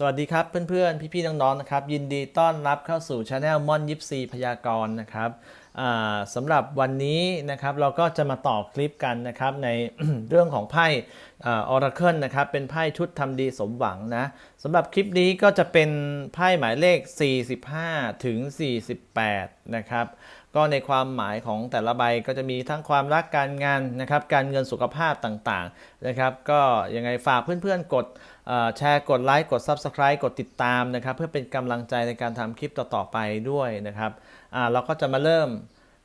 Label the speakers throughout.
Speaker 1: สวัสดีครับเพื่อนๆ พี่ๆ น้องๆ นะครับ ยินดีต้อนรับเข้าสู่ช anel ม่อนยิปซีพยากรณ์นะครับสำหรับวันนี้นะครับเราก็จะมาต่อคลิปกันนะครับในเรื่องของไพ่ออราเคิลนะครับเป็นไพ่ชุดทำดีสมหวังนะสำหรับคลิปนี้ก็จะเป็นไพ่หมายเลข 45 ถึง 48 นะครับ ก็ในความหมายของแต่ละใบก็จะมีทั้งความรักการงานนะครับ การเงินสุขภาพต่างๆนะครับ ก็ยังไงฝากเพื่อนๆ กดแชร์กดไลค์กด Subscribe กดติดตามนะครับ เพื่อเป็นกำลังใจในการทำคลิปต่อๆไปด้วยนะครับเราก็จะมาเริ่ม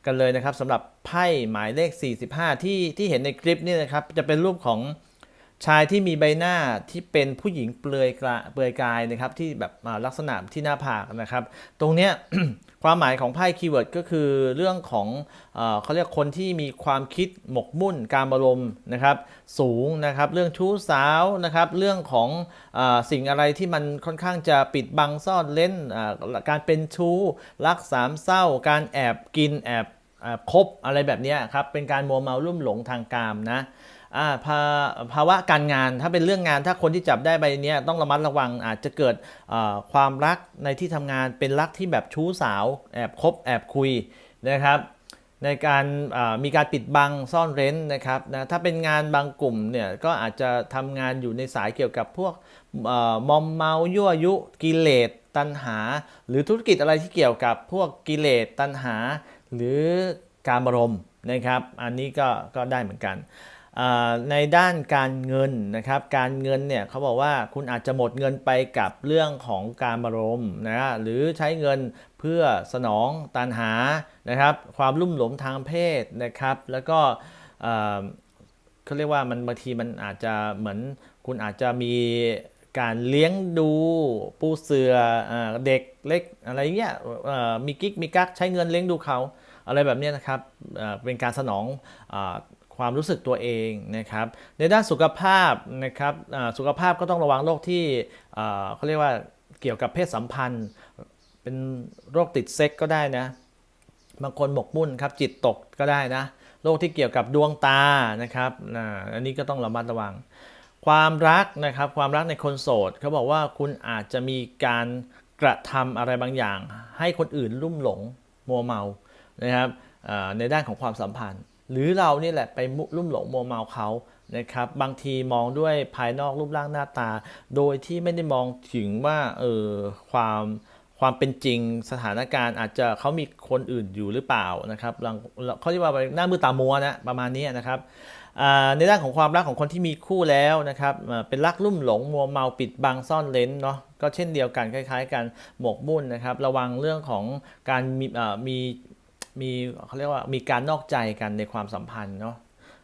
Speaker 1: กันเลยนะครับสำหรับไพ่หมายเลข 45 ที่ที่เห็นในคลิปนี่นะครับจะเป็นรูปของ ชายที่มีใบหน้าที่เป็นผู้หญิงเปลือยกระเปลือยกายนะครับที่แบบลักษณะที่หน้าผากนะครับ ตรงเนี้ยความหมายของไพ่คีย์เวิร์ดก็คือเรื่องของเอเขาเรียกคนที่มีความคิดหมกมุ่นการอารมณ์นะครับสูงนะครับเรื่องชู้สาวนะครับเรื่องของอสิ่งอะไรที่มันค่อนข้างจะปิดบังซ่อนเล้นการเป็นชู้รักสามเศร้า การแอบกินแอบแอบคบอะไรแบบนี้ครับเป็นการมัวเมาลุ่มหลงทางกามนะ อ่าภาภาวะการงานถ้าเป็นเรื่องงานถ้าคนที่จับได้ใบนี้ต้องระมัดระวังอาจจะเกิดความรักในที่ทำงานเป็นรักที่แบบชู้สาว แอบคบแอบคุยนะครับ ในการมีการปิดบังซ่อนเร้นนะครับนะถ้าเป็นงานบางกลุ่มเนี่ยก็อาจจะทำงานอยู่ในสายเกี่ยวกับพวกอมอมเมายั่วยุกิเลสตัณหา หรือธุรกิจอะไรที่เกี่ยวกับพวกกิเลสตัณหา หรือการบรมนะครับ อันนี้ก็ก็ได้เหมือนกัน ในด้านการเงินนะครับ การเงินเนี่ยเขาบอกว่าคุณอาจจะหมดเงินไปกับเรื่องของการบรมนะหรือใช้เงินเพื่อสนองตันหานะครับ ความลุ่มหลงทางเพศนะครับ แล้วก็เขาเรียกว่ามันบางทีมันอาจจะเหมือนคุณอาจจะมีการเลี้ยงดูปูเสืออเด็กเล็กอะไรเงี้ยมีกิ๊กมีกักใช้เงินเลี้ยงดูเขาอะไรแบบนี้นะครับเป็นการสนองอ ความรู้สึกตัวเองนะครับ ในด้านสุขภาพนะครับสุขภาพก็ต้องระวังโรคที่เขาเรียกว่าเกี่ยวกับเพศสัมพันธ์ เป็นโรคติดเซ็กก็ได้นะบางคนหมกมุ่นครับจิตตกก็ได้นะโรคที่เกี่ยวกับดวงตานะครับอันนี้ก็ต้องระมัดระวัง ความรักนะครับความรักในคนโสดเขาบอกว่าคุณอาจจะมีการกระทำอะไรบางอย่าง ให้คนอื่นลุ่มหลงมัวเมานะครับในด้านของความสัมพันธ์ หรือเรานี่แหละไปมุลุ่มหลงมัวเมาเขานะครับบางทีมองด้วยภายนอกรูปร่างหน้าตา โดยที่ไม่ได้มองถึงว่าเออความความเป็นจริงสถานการณ์อาจจะเขามีคนอื่นอยู่หรือเปล่านะครับเขาเรียกว่าหน้ามือตามัวนะประมาณนี้นะครับในด้านของความรักของคนที่มีคู่แล้วนะครับเป็นรักลุ่มหลงมัวเมาปิดบังซ่อนเลนเนาะก็เช่นเดียวกันคล้าย ๆ กันหมกมุ่นนะครับ ระวังเรื่องของการมีมี มีเขาเรียกว่ามีการนอกใจกันในความสัมพันธ์เนาะ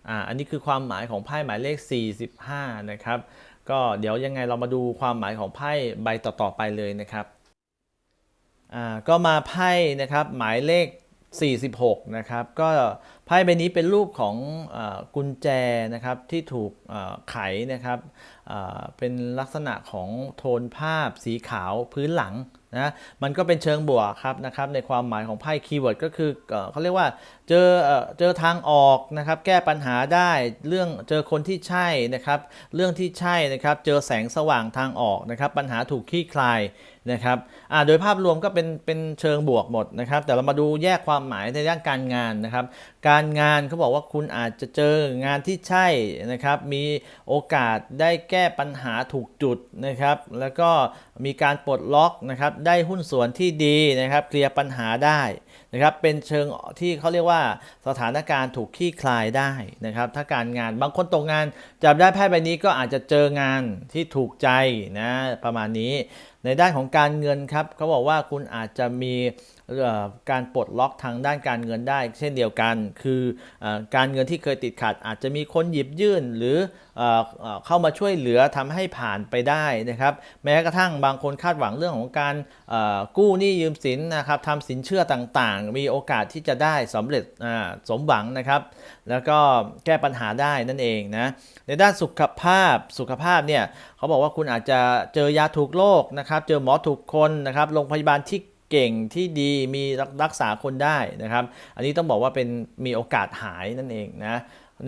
Speaker 1: อ่าอันนี้คือความหมายของไพ่หมายเลข 45 นะครับ ก็เดี๋ยวยังไงเรามาดูความหมายของไพ่ใบต่อๆไปเลยนะครับอ่าก็มาไพ่นะครับหมายเลข 46 นะครับ ก็ไพ่ใบนี้เป็นรูปของอกุญแจนะครับที่ถูกไขนะครับเป็นลักษณะของโทนภาพสีขาวพื้นหลัง นะมันก็เป็นเชิงบวกครับนะครับในความหมายของไพ่คีย์เวิร์ดก็คือเขาเรียกว่าเจอเจอทางออกนะครับแก้ปัญหาได้เรื่องเจอคนที่ใช่นะครับเรื่องที่ใช่นะครับเจอแสงสว่างทางออกนะครับปัญหาถูกคลี่คลายนะครับอาโดยภาพรวมก็เป็นเป็นเชิงบวกหมดนะครับ แต่เรามาดูแยกความหมายในด้านการงานนะครับ การงานเขาบอกว่าคุณอาจจะเจองานที่ใช่นะครับ มีโอกาสได้แก้ปัญหาถูกจุดนะครับ แล้วก็มีการปลดล็อกนะครับ ได้หุ้นส่วนที่ดีนะครับ เคลียร์ปัญหาได้นะครับ เป็นเชิงที่เขาเรียกว่าสถานการณ์ถูกคลี่คลายได้นะครับ ถ้าการงานบางคนตกงานจับได้ไพ่ใบนี้ก็อาจจะเจองานที่ถูกใจนะประมาณนี้ ในด้านของการเงินครับเขาบอกว่าคุณอาจจะมี การปลดล็อกทางด้านการเงินได้ เช่นเดียวกัน คืออการเงินที่เคยติดขัด อาจจะมีคนหยิบยื่นหรือเอเข้ามาช่วยเหลือทำให้ผ่านไปได้นะครับ แม้กระทั่งบางคนคาดหวังเรื่องของการกู้หนี้ยืมสินนะครับทำสินเชื่อต่างๆ มีโอกาสที่จะได้สำเร็จสมหวังนะครับ แล้วก็แก้ปัญหาได้นั่นเองนะในด้านสุขภาพสุขภาพเนี่ยเขาบอกว่าคุณอาจจะเจอยาถูกโรคนะครับ เจอหมอถูกคนนะครับโรงพยาบาลที่ เก่งที่ดีมีรักษาคนได้นะครับ อันนี้ต้องบอกว่าเป็นมีโอกาสหายนั่นเองนะ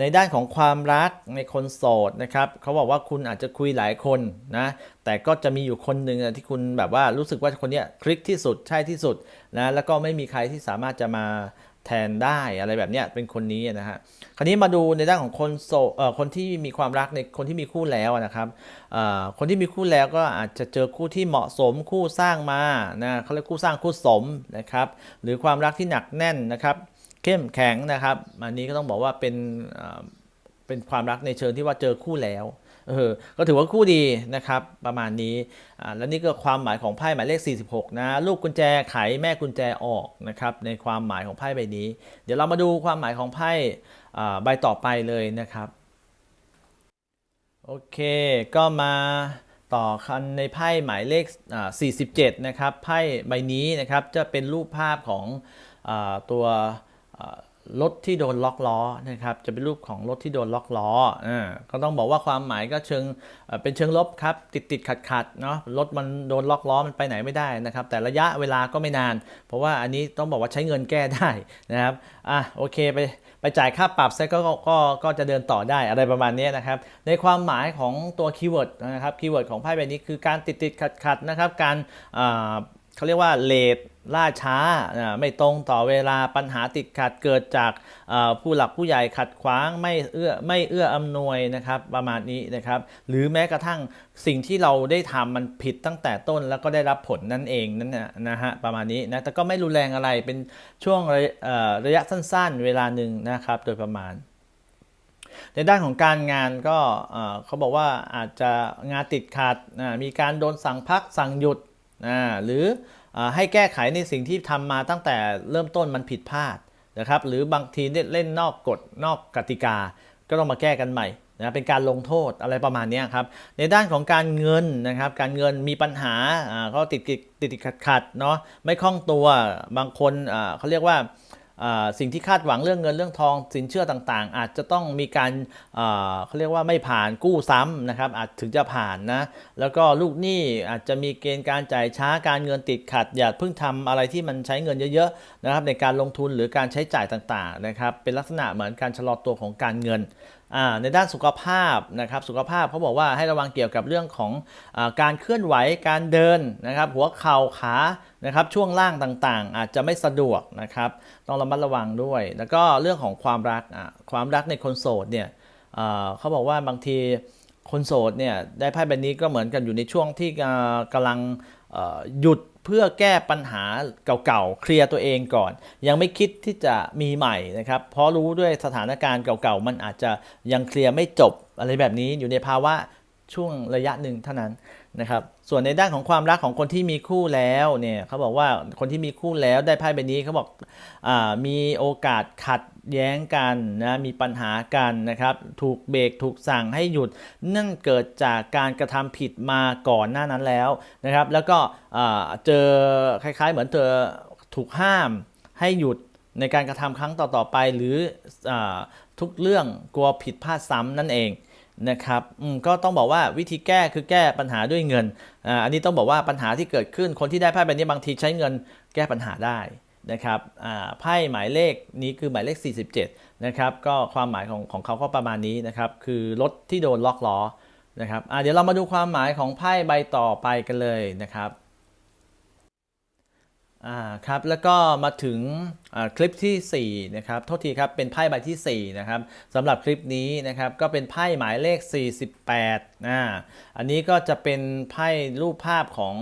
Speaker 1: ในด้านของความรักในคนโสดนะครับเขาบอกว่าคุณอาจจะคุยหลายคนนะแต่ก็จะมีอยู่คนหนึ่งที่คุณแบบว่ารู้สึกว่าคนนี้คลิกที่สุดใช่ที่สุดนะแล้วก็ไม่มีใครที่สามารถจะมา แทนได้อะไรแบบเนี้ยเป็นคนนี้นะฮะคราวนี้มาดูในด้านของคนโสดเอ่อคนที่มีความรักในคนที่มีคู่แล้วนะครับเอ่อคนที่มีคู่แล้วก็อาจจะเจอคู่ที่เหมาะสมคู่สร้างมานะเขาเรียกคู่สร้างคู่สมนะครับ หรือความรักที่หนักแน่นนะครับ เข้มแข็งนะครับ อันนี้ก็ต้องบอกว่าเป็นเอ่อเป็นความรักในเชิงที่ว่าเจอคู่แล้ว เออก็ถือว่าคู่ดีนะครับ ประมาณนี้อ่าแล้วนี่ก็ความหมายของไพ่หมายเลข 46 นะ ลูกกุญแจไขแม่กุญแจออกนะครับในความหมายของไพ่ใบนี้ เดี๋ยวเรามาดูความหมายของไพ่อ่าใบต่อไปเลยนะครับโอเค ก็มาต่อคันในไพ่หมายเลข 47 นะครับ ไพ่ใบนี้นะครับ จะเป็นรูปภาพของอตัว รถที่โดนล็อกล้อนะครับจะเป็นรูปของรถที่โดนล็อกล้ออ่าก็ต้องบอกว่าความหมายก็เชิงเป็นเชิงลบครับติดติดขัดขัดเนาะรถมันโดนล็อกล้อมันไปไหนไม่ได้นะครับ แต่ระยะเวลาก็ไม่นาน เพราะว่าอันนี้ต้องบอกว่าใช้เงินแก้ได้นะครับอะโอเคไปไปจ่ายค่าปรับเสร็จก็ก็ก็ก็จะเดินต่อได้อะไรประมาณนี้นะครับ ในความหมายของตัวคีย์เวิร์ดนะครับคีย์เวิร์ดของไพ่ใบนี้คือการติดติดขัดขัดนะครับการอ่า เขาเรียกว่าเลทล่าช้าไม่ตรงต่อเวลาปัญหาติดขัดเกิดจากผู้หลักผู้ใหญ่ขัดขวางไม่เอื้อไม่เอื้ออำนวยนะครับประมาณนี้นะครับ หรือแม้กระทั่งสิ่งที่เราได้ทำมันผิดตั้งแต่ต้นแล้วก็ได้รับผลนั่นเองนั่นนะฮะประมาณนี้นะแต่ก็ไม่รุนแรงอะไรเป็นช่วงระยะเอ่อระยะสั้นๆ เวลาหนึ่งนะครับโดยประมาณในด้านของการงานก็เขาบอกว่าอาจจะงานติดขัดมีการโดนสั่งพักสั่งหยุด นะหรืออให้แก้ไขในสิ่งที่ทำมาตั้งแต่เริ่มต้นมันผิดพลาดนะครับ หรือบางทีเล่นนอกกฎนอกกติกา ก็ต้องมาแก้กันใหม่นะเป็นการลงโทษอะไรประมาณนี้ครับ ในด้านของการเงินนะครับ การเงินมีปัญหาเขาติดติดขัดขัดเนาะไม่คล่องตัวบางคนเขาเรียกว่าอ่า สิ่งที่คาดหวังเรื่องเงินเรื่องทองสินเชื่อต่างๆ อาจจะต้องมีการเขาเรียกว่าไม่ผ่านกู้ซ้ำนะครับอาจถึงจะผ่านนะแล้วก็ลูกหนี้อาจจะมีเกณฑ์การจ่ายช้าการเงินติดขัด อย่าเพิ่งทำอะไรที่มันใช้เงินเยอะๆนะครับในการลงทุนหรือการใช้จ่ายต่างๆนะครับเป็นลักษณะเหมือนการชะลอตัวของการเงิน ในด้านสุขภาพนะครับ สุขภาพเขาบอกว่าให้ระวังเกี่ยวกับเรื่องของอการเคลื่อนไหวการเดินนะครับ หัวเข่าขานะครับ ช่วงล่างต่างๆ อาจจะไม่สะดวกนะครับ ต้องระมัดระวังด้วย แล้วก็เรื่องของความรักความรักในคนโสดเนี่ยเขาบอกว่าบางทีคนโสดเนี่ยได้ไพ่ใบนี้ก็เหมือนกันอยู่ในช่วงที่อ่ากำลังหยุด เพื่อแก้ปัญหาเก่าๆ เคลียร์ตัวเองก่อน ยังไม่คิดที่จะมีใหม่นะครับ เพราะรู้ด้วยสถานการณ์เก่าๆ มันอาจจะยังเคลียร์ไม่จบอะไรแบบนี้อยู่ในภาวะช่วงระยะหนึ่งเท่านั้นนะครับส่วนในด้านของความรักของคนที่มีคู่แล้วเนี่ยเขาบอกว่าคนที่มีคู่แล้วได้ไพ่ใบนี้เขาบอกอมีโอกาสขัดแย้งกันนะมีปัญหากันนะครับถูกเบรกถูกสั่งให้หยุดเนั่นเกิดจากการกระทำผิดมาก่อนหน้านั้นแล้วนะครับ แล้วก็เจอคล้าย ๆ เหมือนเธอถูกห้ามให้หยุดในการกระทำครั้งต่อๆไป หรืออทุกเรื่องกลัวผิดพลาดซ้ำนั่นเอง นะครับก็ต้องบอกว่าวิธีแก้คือแก้ปัญหาด้วยเงินอันนี้ต้องบอกว่าปัญหาที่เกิดขึ้นคนที่ได้ไพ่ใบนี้บางทีใช้เงินแก้ปัญหาได้นะครับไพ่หมายเลขนี้คือหมายเลข 47นะครับก็ความหมายของของเขาก็ประมาณนี้นะครับคือรถที่โดนล็อกล้อนะครับเดี๋ยวเรามาดูความหมายของไพ่ใบต่อไปกันเลยนะครับ อ่าครับแล้วก็มาถึงคลิปทีสี่4นะครับโทษทีครับเป็นไพ่ใบที่4นะครับสำหรับคลิปนี้นะครับก็เป็นไพ่หมายเลข 48อ่าอันนี้ก็จะเป็นไพ่รูปภาพของ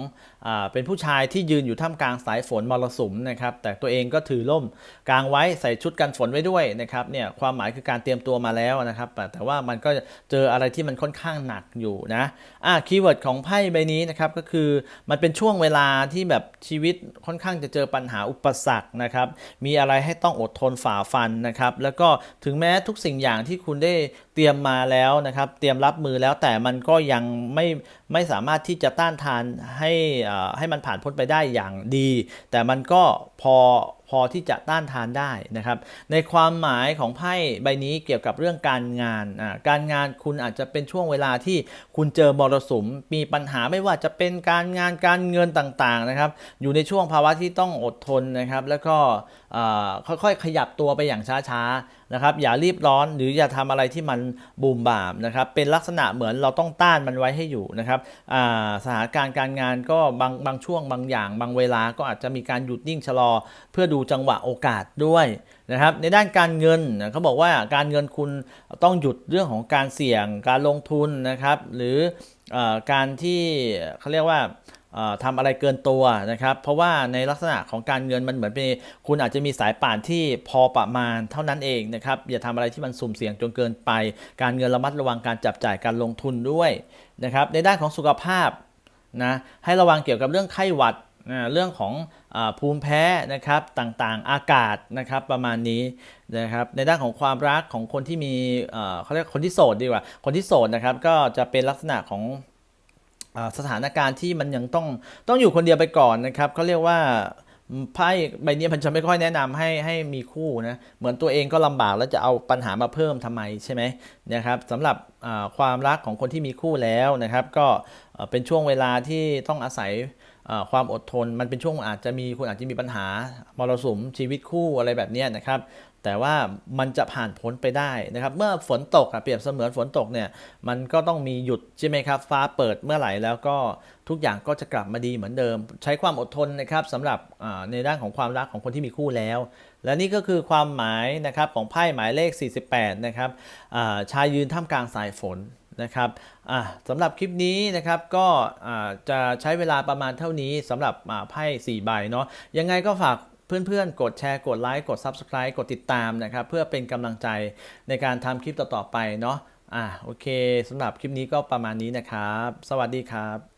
Speaker 1: อ่าเป็นผู้ชายที่ยืนอยู่ท่ามกลางสายฝนมรสุมนะครับแต่ตัวเองก็ถือร่มกลางไว้ใส่ชุดกันฝนไว้ด้วยนะครับเนี่ยความหมายคือการเตรียมตัวมาแล้วนะครับแต่ว่ามันก็เจออะไรที่มันค่อนข้างหนักอยู่นะอ่าคีย์เวิร์ดของไพ่ใบนี้นะครับก็คือมันเป็นช่วงเวลาที่แบบชีวิตค่อนข้างจะเจอปัญหาอุปสรรคนะครับ มีอะไรให้ต้องอดทนฝ่าฟันนะครับ แล้วก็ถึงแม้ทุกสิ่งอย่างที่คุณได้เตรียมมาแล้วนะครับ เตรียมรับมือแล้วแต่มันก็ยังไม่ไม่สามารถที่จะต้านทานให้อ่าให้มันผ่านพ้นไปได้อย่างดี แต่มันก็พอ พอที่จะต้านทานได้นะครับ ในความหมายของไพ่ใบนี้เกี่ยวกับเรื่องการงานอ่าการงานคุณอาจจะเป็นช่วงเวลาที่คุณเจอมรสุม มีปัญหาไม่ว่าจะเป็นการงานการเงินต่างๆนะครับ อยู่ในช่วงภาวะที่ต้องอดทนนะครับ แล้วก็ค่อยๆขยับตัวไปอย่างช้าๆ นะครับอย่ารีบร้อนหรืออย่าทำอะไรที่มันบูมบ่ามนะครับเป็นลักษณะเหมือนเราต้องต้านมันไว้ให้อยู่นะครับสถานการณ์การงานก็บางบางช่วงบางอย่าง บางเวลาก็อาจจะมีการหยุดนิ่งชะลอ เพื่อดูจังหวะโอกาสด้วยนะครับในด้านการเงินเขาบอกว่าการเงินคุณต้องหยุดเรื่องของการเสี่ยงการลงทุนนะครับ หรืออการที่เขาเรียกว่า ทำอะไรเกินตัวนะครับ เพราะว่าในลักษณะของการเงินมันเหมือนเป็นคุณอาจจะมีสายป่านที่พอประมาณเท่านั้นเองนะครับ อย่าทำอะไรที่มันสุ่มเสี่ยงจนเกินไป การเงินระมัดระวังการจับจ่ายการลงทุนด้วยนะครับ ในด้านของสุขภาพนะให้ระวังเกี่ยวกับเรื่องไข้หวัดเรื่องของอภูมิแพ้นะครับต่างๆอากาศนะครับประมาณนี้นะครับในด้านของความรักของคนที่มีเขาเรียกคนที่โสดดีกว่า คนที่โสดนะครับก็จะเป็นลักษณะของ สถานการณ์ที่มันยังต้องต้องอยู่คนเดียวไปก่อนนะครับเขาเรียกว่าไพ่ใบนี้พันจะไม่ค่อยแนะนำให้ให้มีคู่นะเหมือนตัวเองก็ลำบากแล้วจะเอาปัญหามาเพิ่มทำไมใช่ไหมนะครับสำหรับความรักของคนที่มีคู่แล้วนะครับ ก็เป็นช่วงเวลาที่ต้องอาศัย ความอดทนมันเป็นช่วงอาจจะมีคุณอาจจะมีปัญหามรสุมชีวิตคู่อะไรแบบนี้นะครับแต่ว่ามันจะผ่านพ้นไปได้นะครับ เมื่อฝนตกเปรียบเสมือนฝนตกเนี่ยมันก็ต้องมีหยุดใช่ไหมครับ ฟ้าเปิดเมื่อไหร่แล้วก็ทุกอย่างก็จะกลับมาดีเหมือนเดิม ใช้ความอดทนนะครับสำหรับในด้านของความรักของคนที่มีคู่แล้ว และนี่ก็คือความหมายนะครับของไพ่หมายเลข 48 นะครับชายยืนท่ามกลางสายฝน นะครับอ่าสำหรับคลิปนี้นะครับก็อ่าจะใช้เวลาประมาณเท่านี้สำหรับอ่าไพ่4ใบเนาะยังไงก็ฝากเพื่อนๆ กดแชร์ กดไลค์ กด Subscribe กดติดตามนะครับ เพื่อเป็นกำลังใจในการทำคลิปต่อๆไปเนาะอะโอเคสำหรับคลิปนี้ก็ประมาณนี้นะครับ สวัสดีครับ